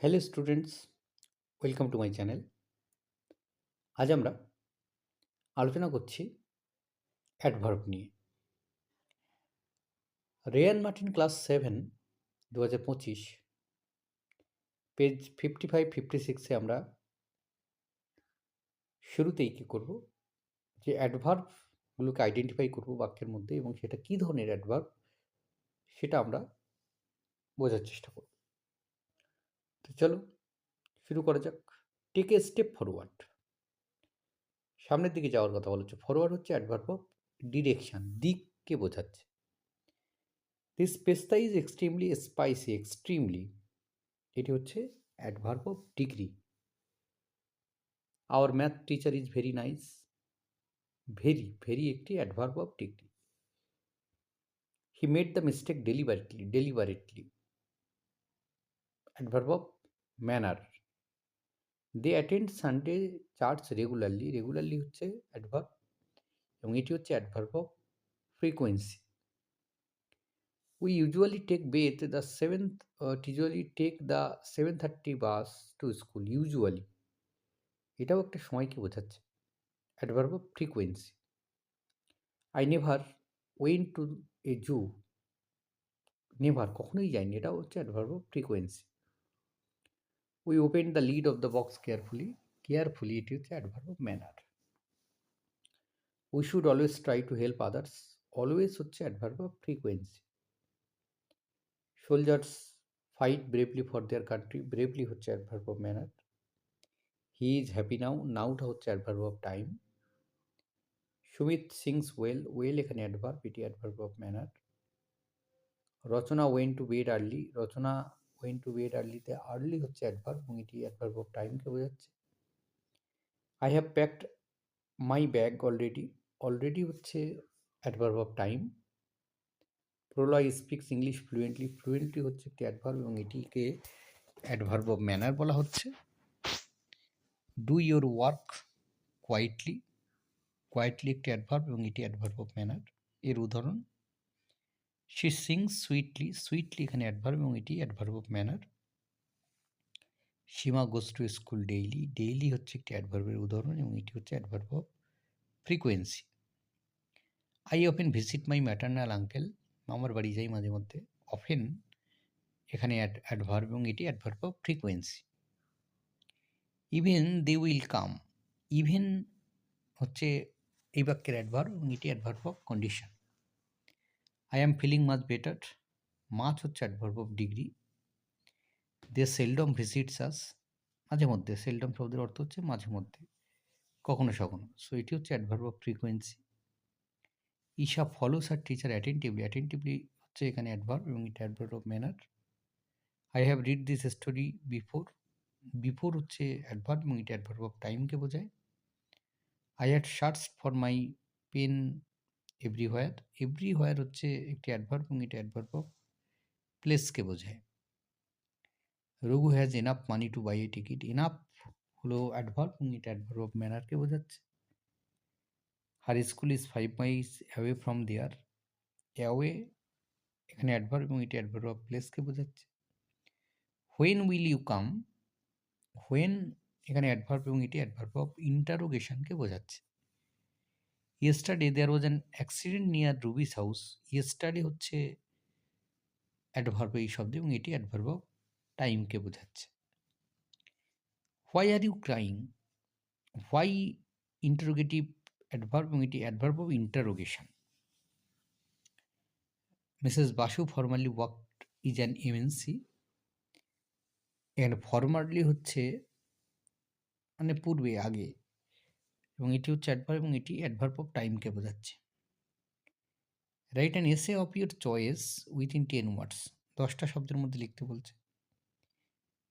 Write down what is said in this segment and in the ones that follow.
Hello students welcome to my channel আজ আমরা আলোচনা করছি অ্যাডভার্ব নিয়ে। রেয়ান মার্টিন ক্লাস সেভেন দু হাজার পঁচিশ পেজ ফিফটি ফাইভ ফিফটি সিক্সে আমরা শুরুতেই কী করব? যে অ্যাডভার্বগুলোকে আইডেন্টিফাই করব বাক্যের মধ্যে এবং সেটা কী ধরনের অ্যাডভার্ব সেটা আমরা বোঝার চেষ্টা করব। তো চলো, শুরু করা যাক। টেক এ স্টেপ ফরওয়ার্ড সামনের দিকে যাওয়ার কথা বলা হচ্ছে ফরওয়ার্ড হচ্ছে অ্যাডভার্ব অফ ডিরেকশান দিককে বোঝাচ্ছে। দিস পেস্তা ইজ এক্সট্রিমলি স্পাইসি এক্সট্রিমলি এটি হচ্ছে adverb of degree our math teacher is very nice very very একটি adverb of degree he made the mistake deliberately deliberately adverb of manner they attend Sunday church regularly regularly হচ্ছে adverb এবং এটি হচ্ছে adverb of frequency we usually take bath the seventh usually take the seven thirty bus to school usually এটাও একটা সময়কে বোঝাচ্ছে। Adverb of frequency I never went to a zoo never কখনোই যায়নি এটাও হচ্ছে adverb of frequency we open the lid of the box carefully carefully এটি হচ্ছে adverb of manner we should always try to help others always হচ্ছে adverb of frequency soldiers fight bravely for their country bravely হচ্ছে adverb of manner he is happy now নাউটা হচ্ছে adverb of time Sumit sings well well এখানে adverb এটি adverb of manner Rachana went to bed early Rachana went to bed আর্লিতে early হচ্ছে adverb এবং এটি adverb of টাইমকে বোঝাচ্ছে। I have packed my bag already already হচ্ছে adverb of time Pralay speaks English fluently fluently হচ্ছে একটি adverb এবং এটিকে অ্যাডভার্ব অফ ম্যানার বলা হচ্ছে। Do your work quietly quietly একটি অ্যাডভার্ব এবং এটি অ্যাডভার্ব অফ ম্যানার এর উদাহরণ। শি সিংস সুইটলি সুইটলি এখানে অ্যাডভার্ব এবং এটি adverb of manner Seema goes school daily daily হচ্ছে একটি অ্যাডভার্বের উদাহরণ এবং এটি হচ্ছে adverb of frequency I often visit my maternal uncle মামার বাড়ি যাই মাঝে মধ্যে। অফেন এখানে অ্যাডভার্ব এবং এটি adverb of frequency even they will come even হচ্ছে এই বাক্যের অ্যাডভার্ব এবং এটি adverb of condition I am feeling much better much হচ্ছে adverb of degree. They seldom visits us মাঝে মধ্যে সেলডম শব্দের অর্থ হচ্ছে মাঝে মধ্যে। কখনো সখনো সো এটি হচ্ছে adverb of frequency Isha follows her teacher attentively attentively হচ্ছে এখানে অ্যাডভার্ব এবং এটা adverb of manner I have read this story before before হচ্ছে অ্যাডভার্ব এবং এটা অ্যাডভার্ব অফ টাইমকে বোঝায়। I had searched for my pen everywhere everywhere হচ্ছে একটি অ্যাডভার্ব এবং এটা অ্যাডভার্ব অফ প্লেসকে বোঝায়। Raghu has enough money to buy a ticket enough হলো অ্যাডভার্ব এবং এটা অ্যাডভার্ব অফ ম্যানারকে বোঝাচ্ছে। Her school is five miles away from there away এখানে অ্যাডভার্ব এবং এটি অ্যাডভার্ব অফ প্লেসকে বোঝাচ্ছে। When will you come when এখানে অ্যাডভার্ব এবং এটি অ্যাডভার্ব অফ ইন্টারোগেশনকে বোঝাচ্ছে। Yesterday there was an accident near Ruby's house yesterday হচ্ছে অ্যাডভার্ব এই শব্দ এবং এটি অ্যাডভার্ব টাইমকে বোঝাচ্ছে। Why are you crying why interrogative adverb এবং এটি adverb of interrogation Mrs Basu formally work is an MNC এখানে ফর্মালি হচ্ছে মানে পূর্বে, আগে। এবং এটি হচ্ছে অ্যাডভার্ব এবং এটি অ্যাডভার্ব অফ টাইমকে বোঝাচ্ছে। Write an essay of your choice within ten words দশটা শব্দের মধ্যে লিখতে বলছে।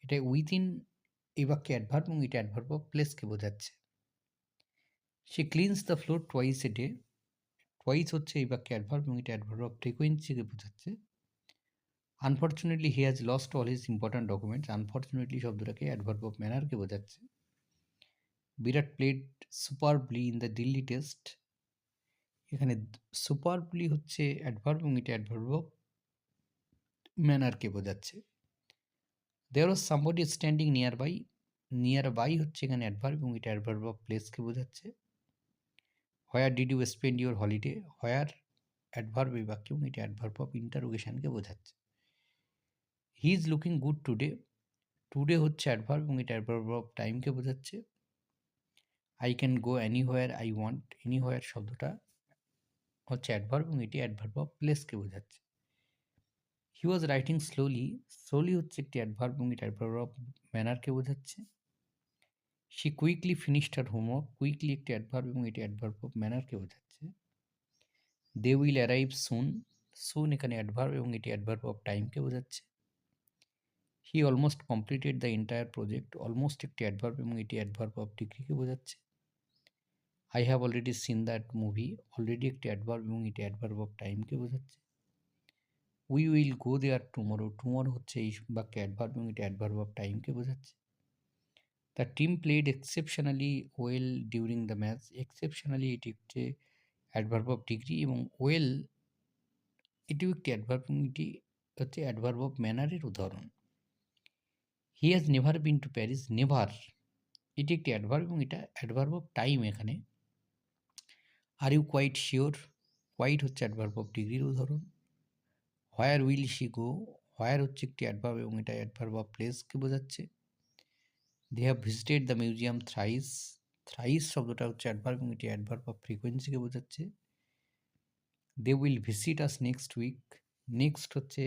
এটা উইথিন এই বাক্যে অ্যাডভার্ব এবং এটা অ্যাডভার্ব অফ প্লেসকে বোঝাচ্ছে। She cleans the floor twice a day twice হচ্ছে এই বাক্যে অ্যাডভার্ব এবং এটা অ্যাডভার্ব অফ ফ্রিকোয়েন্সিকে বোঝাচ্ছে। Unfortunately he has lost all his important documents unfortunately শব্দটাকে অ্যাডভার্ব অফ ম্যানারকে বোঝাচ্ছে। Virat played superbly in the Delhi test. এখানে সুপারবলি হচ্ছে অ্যাডভার্ব এবং এটা অ্যাডভার্ব ম্যানারকে বোঝাচ্ছে। There was somebody standing nearby nearby হচ্ছে এখানে অ্যাডভার্ব এবং এটা অ্যাডভার্ব অফ প্লেসকে বোঝাচ্ছে। Where did you spend your holiday where adverb এই বাক্য এবং এটা অ্যাডভার্ব অফ ইন্টারোগেশনকে বোঝাচ্ছে। He is looking good today today হচ্ছে অ্যাডভার্ব এবং এটা অ্যাডভার্ব অফ টাইমকে বোঝাচ্ছে। I can go anywhere I want anywhere শব্দটা হচ্ছে অ্যাডভার্ব এবং এটি অ্যাডভার্ব অফ প্লেসকে বোঝাচ্ছে। He was writing slowly slowly হচ্ছে একটি অ্যাডভার্ব এবং এটা অ্যাডভার্ব অফ ম্যানারকে বোঝাচ্ছে। She quickly finished her homework quickly একটি অ্যাডভার্ব এবং এটি অ্যাডভার্ব অফ ম্যানারকে বোঝাচ্ছে। দে উইল অ্যারাইভ সুন সুন এখানে অ্যাডভার্ব এবং এটি অ্যাডভার্ব অফ টাইমকে বোঝাচ্ছে। He almost completed the entire project almost একটি অ্যাডভার্ব এবং এটি অ্যাডভার্ব অফ ডিগ্রিকে বোঝাচ্ছে। I have already seen that movie already একটি অ্যাডভার্ব এবং এটি অ্যাডভার্ব অফ টাইমকে বোঝাচ্ছে। We will go there tomorrow tomorrow হচ্ছে এই বাক্যে অ্যাডভার্ব এবং এটি অ্যাডভার্ব অফ টাইমকে বোঝাচ্ছে। The team played exceptionally well during the match exceptionally এটি হচ্ছে অ্যাডভার্ব অফ ডিগ্রি এবং ওয়েল এটিও একটি অ্যাডভার্ব এবং এটি হচ্ছে অ্যাডভার্ব অফ ম্যানারের উদাহরণ। He has never been to Paris never এটি একটি অ্যাডভার্ব এবং এটা অ্যাডভার্ব অফ টাইম এখানে। Are you quite sure quite হচ্ছে অ্যাডভার্ব অফ ডিগ্রির উদাহরণ where will she go where হচ্ছে একটি অ্যাডভার্ব এবং এটা অ্যাডভার্ব অফ প্লেসকে বোঝাচ্ছে। They have visited the museum thrice thrice শব্দটা হচ্ছে অ্যাডভার্ব এবং এটি অ্যাডভার্ব অফ ফ্রিকোয়েন্সিকে বোঝাচ্ছে। They will visit us next week next হচ্ছে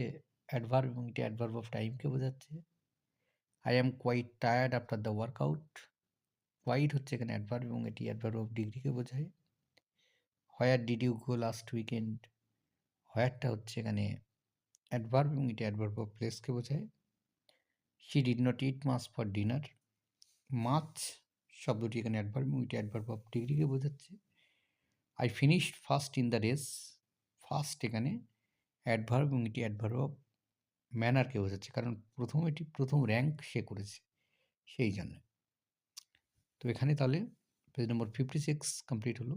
অ্যাডভার্ব এবং এটি অ্যাডভার্ব অফ টাইমকে বোঝাচ্ছে। I am quite tired after the workout quite হচ্ছে এখানে অ্যাডভার্ব এবং এটি অ্যাডভার্ব অফ ডিগ্রিকে বোঝায়। Where did you go last weekend হোয়ারটা হচ্ছে এখানে? অ্যাডভার্ব এবং এটি অ্যাডভার্ব অফ প্লেসকে বোঝায়? She did not eat much for dinner much শব্দটি এখানে অ্যাডভার্ব এবং এটি অ্যাডভার্ব অফ ডিগ্রিকে বোঝাচ্ছে। I finish first in the race first এখানে অ্যাডভার্ব এবং এটি অ্যাডভার্ব অফ ম্যানারকে বোঝাচ্ছে। কারণ প্রথম এটি, প্রথম র্যাঙ্ক সে করেছে। সেই জন্য। তো এখানে তাহলে page number fifty six complete হলো।